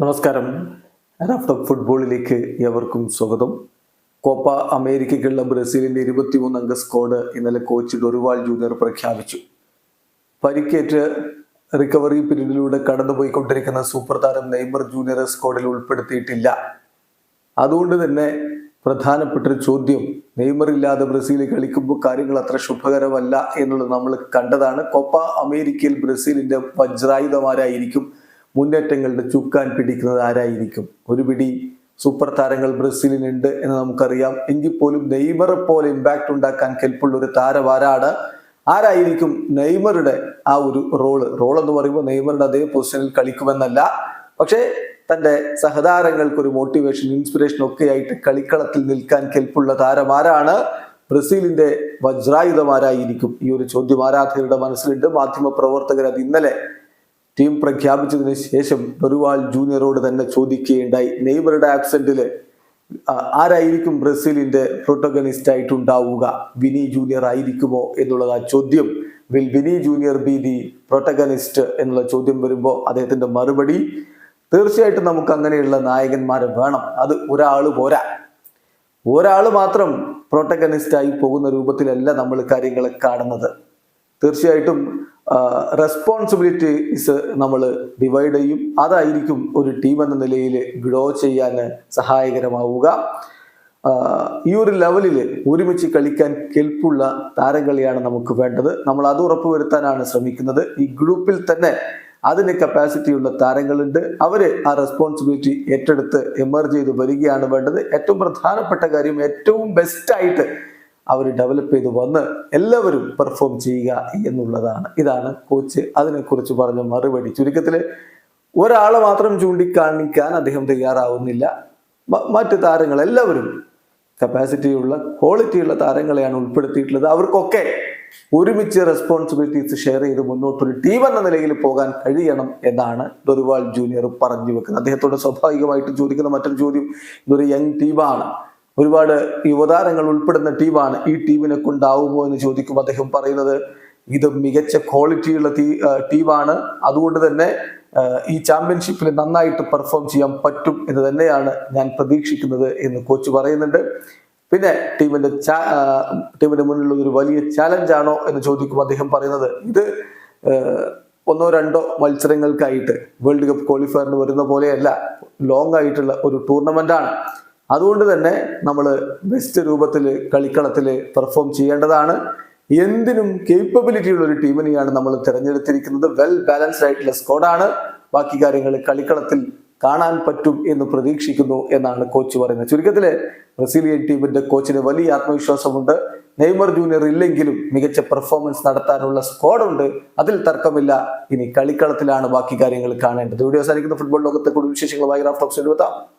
നമസ്കാരം. റാഫ്റ്റർ ഫുട്ബോളിലേക്ക് എവർക്കും സ്വാഗതം. കോപ്പ അമേരിക്കയ്ക്കുള്ള ബ്രസീലിന്റെ ഇരുപത്തിമൂന്ന് അംഗ സ്ക്വാഡ് ഇന്നലെ കോച്ച് ഡൊറിവാൾ ജൂനിയർ പ്രഖ്യാപിച്ചു. പരിക്കേറ്റ് റിക്കവറി പീരീഡിലൂടെ കടന്നുപോയിക്കൊണ്ടിരിക്കുന്ന സൂപ്പർ താരം നെയ്മർ ജൂനിയർ സ്ക്വാഡിൽ ഉൾപ്പെടുത്തിയിട്ടില്ല. അതുകൊണ്ട് തന്നെ പ്രധാനപ്പെട്ട ഒരു ചോദ്യം നെയ്മർ ഇല്ലാതെ ബ്രസീൽ കളിക്കുമ്പോൾ കാര്യങ്ങൾ അത്ര ശുഭകരമല്ല എന്നുള്ളത് നമ്മൾ കണ്ടതാണ്. കോപ്പ അമേരിക്കയിൽ ബ്രസീലിന്റെ വജ്രായുധമാരായിരിക്കും മുന്നേറ്റങ്ങളുടെ ചുക്കാൻ പിടിക്കുന്നത് ആരായിരിക്കും? ഒരു പിടി സൂപ്പർ താരങ്ങൾ ബ്രസീലിനുണ്ട് എന്ന് നമുക്കറിയാം. എങ്കിൽ പോലും നെയ്മറെ പോലെ ഇമ്പാക്ട് ഉണ്ടാക്കാൻ കെൽപ്പുള്ള ഒരു താരം ആരാണ്? ആരായിരിക്കും നെയ്മറുടെ ആ ഒരു റോൾ റോൾ എന്ന് പറയുമ്പോൾ നെയ്മറുടെ അതേ പൊസിഷനിൽ കളിക്കുമെന്നല്ല. പക്ഷേ തന്റെ സഹതാരങ്ങൾക്ക് ഒരു മോട്ടിവേഷൻ ഇൻസ്പിറേഷൻ ഒക്കെ ആയിട്ട് കളിക്കളത്തിൽ നിൽക്കാൻ കെൽപ്പുള്ള ആരാണ്? ബ്രസീലിന്റെ വജ്രായുധമാരായിരിക്കും ഈ ഒരു ചോദ്യം ആരാധകരുടെ മനസ്സിലുണ്ട്. മാധ്യമ പ്രവർത്തകർ അത് ഇന്നലെ ടീം പ്രഖ്യാപിച്ചതിന് ശേഷം ഡൊറിവാൾ ജൂനിയറോട് തന്നെ ചോദിക്കുകയുണ്ടായി. നെയ്മറുടെ ആബ്സെന്റിൽ ആരായിരിക്കും ബ്രസീലിന്റെ പ്രൊട്ടഗണിസ്റ്റ് ആയിട്ടുണ്ടാവുക? വിനി ജൂനിയർ ആയിരിക്കുമോ എന്നുള്ളത് ആ ചോദ്യം will Vini junior be the protagonist എന്നുള്ള ചോദ്യം വരുമ്പോൾ അദ്ദേഹത്തിന്റെ മറുപടി തീർച്ചയായിട്ടും നമുക്ക് അങ്ങനെയുള്ള നായകന്മാരെ വേണം. അത് ഒരാൾ പോരാ. ഒരാൾ മാത്രം പ്രൊട്ടഗണിസ്റ്റായി പോകുന്ന രൂപത്തിലല്ല നമ്മൾ കാര്യങ്ങളെ കാണുന്നത്. തീർച്ചയായിട്ടും റെസ്പോൺസിബിലിറ്റി ഇസ് നമ്മൾ ഡിവൈഡ് ചെയ്യും. അതായിരിക്കും ഒരു ടീം എന്ന നിലയിൽ ഗ്രോ ചെയ്യാൻ സഹായകരമാവുക. ഈ ഒരു ലെവലിൽ ഒരുമിച്ച് കളിക്കാൻ കെൽപ്പുള്ള താരങ്ങളെയാണ് നമുക്ക് വേണ്ടത്. നമ്മൾ അത് ഉറപ്പുവരുത്താനാണ് ശ്രമിക്കുന്നത്. ഈ ഗ്രൂപ്പിൽ തന്നെ അതിന് കപ്പാസിറ്റിയുള്ള താരങ്ങളുണ്ട്. അവർ ആ റെസ്പോൺസിബിലിറ്റി ഏറ്റെടുത്ത് എമർജ് ചെയ്ത് വരികയാണ് വേണ്ടത്. ഏറ്റവും പ്രധാനപ്പെട്ട കാര്യം ഏറ്റവും ബെസ്റ്റായിട്ട് അവർ ഡെവലപ്പ് ചെയ്ത് വന്ന് എല്ലാവരും പെർഫോം ചെയ്യുക എന്നുള്ളതാണ്. ഇതാണ് കോച്ച് അതിനെക്കുറിച്ച് പറഞ്ഞ മറുപടി. ചുരുക്കത്തിൽ ഒരാളെ മാത്രം ചൂണ്ടിക്കാണിക്കാൻ അദ്ദേഹം തയ്യാറാവുന്നില്ല. മറ്റ് താരങ്ങൾ എല്ലാവരും കപ്പാസിറ്റിയുള്ള ക്വാളിറ്റിയുള്ള താരങ്ങളെയാണ് ഉൾപ്പെടുത്തിയിട്ടുള്ളത്. അവർക്കൊക്കെ ഒരുമിച്ച് റെസ്പോൺസിബിലിറ്റീസ് ഷെയർ ചെയ്ത് മുന്നോട്ടൊരു ടീം എന്ന നിലയിൽ പോകാൻ കഴിയണം എന്നാണ് ഡൊറിവാൾ ജൂനിയർ പറഞ്ഞു വെക്കുന്നത്. അദ്ദേഹത്തോട് സ്വാഭാവികമായിട്ടും ചോദിക്കുന്ന മറ്റൊരു ചോദ്യം ഇതൊരു യങ് ടീമാണ് ഒരുപാട് യുവതാരങ്ങൾ ഉൾപ്പെടുന്ന ടീമാണ് ഈ ടീമിനെ കൊണ്ടാവുമോ എന്ന് ചോദിക്കുമ്പോൾ അദ്ദേഹം പറയുന്നത് ഇത് മികച്ച ക്വാളിറ്റിയുള്ള ടീ ടീമാണ്. അതുകൊണ്ട് തന്നെ ഈ ചാമ്പ്യൻഷിപ്പിൽ നന്നായിട്ട് പെർഫോം ചെയ്യാൻ പറ്റും എന്ന് തന്നെയാണ് ഞാൻ പ്രതീക്ഷിക്കുന്നത് എന്ന് കോച്ച് പറയുന്നുണ്ട്. പിന്നെ ടീമിന്റെ ടീമിന്റെ മുന്നിലുള്ള ഒരു വലിയ ചാലഞ്ചാണോ എന്ന് ചോദിക്കുമ്പോൾ അദ്ദേഹം പറയുന്നത് ഇത് ഒന്നോ രണ്ടോ മത്സരങ്ങൾക്കായിട്ട് വേൾഡ് കപ്പ് ക്വാളിഫയറിന് വരുന്ന പോലെയല്ല ലോങ് ആയിട്ടുള്ള ഒരു ടൂർണമെന്റ് ആണ് അതുകൊണ്ട് തന്നെ നമ്മൾ ബെസ്റ്റ് രൂപത്തിൽ കളിക്കളത്തിൽ പെർഫോം ചെയ്യേണ്ടതാണ്. എന്തിനും കേപ്പബിലിറ്റി ഉള്ള ഒരു ടീമിനെയാണ് നമ്മൾ തിരഞ്ഞെടുത്തിരിക്കുന്നത്. വെൽ ബാലൻസ്ഡ് ആയിട്ടുള്ള സ്കോഡാണ് ബാക്കി കാര്യങ്ങൾ കളിക്കളത്തിൽ കാണാൻ പറ്റും എന്ന് പ്രതീക്ഷിക്കുന്നു എന്നാണ് കോച്ച് പറയുന്നത്. ചുരുക്കത്തിൽ ബ്രസീലിയൻ ടീമിന്റെ കോച്ചിന് വലിയ ആത്മവിശ്വാസമുണ്ട്. നെയ്മർ ജൂനിയർ ഇല്ലെങ്കിലും മികച്ച പെർഫോമൻസ് നടത്താനുള്ള സ്ക്വാഡുണ്ട് അതിൽ തർക്കമില്ല. ഇനി കളിക്കളത്തിലാണ് ബാക്കി കാര്യങ്ങൾ കാണേണ്ടത്. വീഡിയോ അവസാനിക്കുന്ന ഫുട്ബോൾ ലോകത്തെ കൂടുതൽ വിശേഷങ്ങളുമായി ടോക്സ് എഴുതാം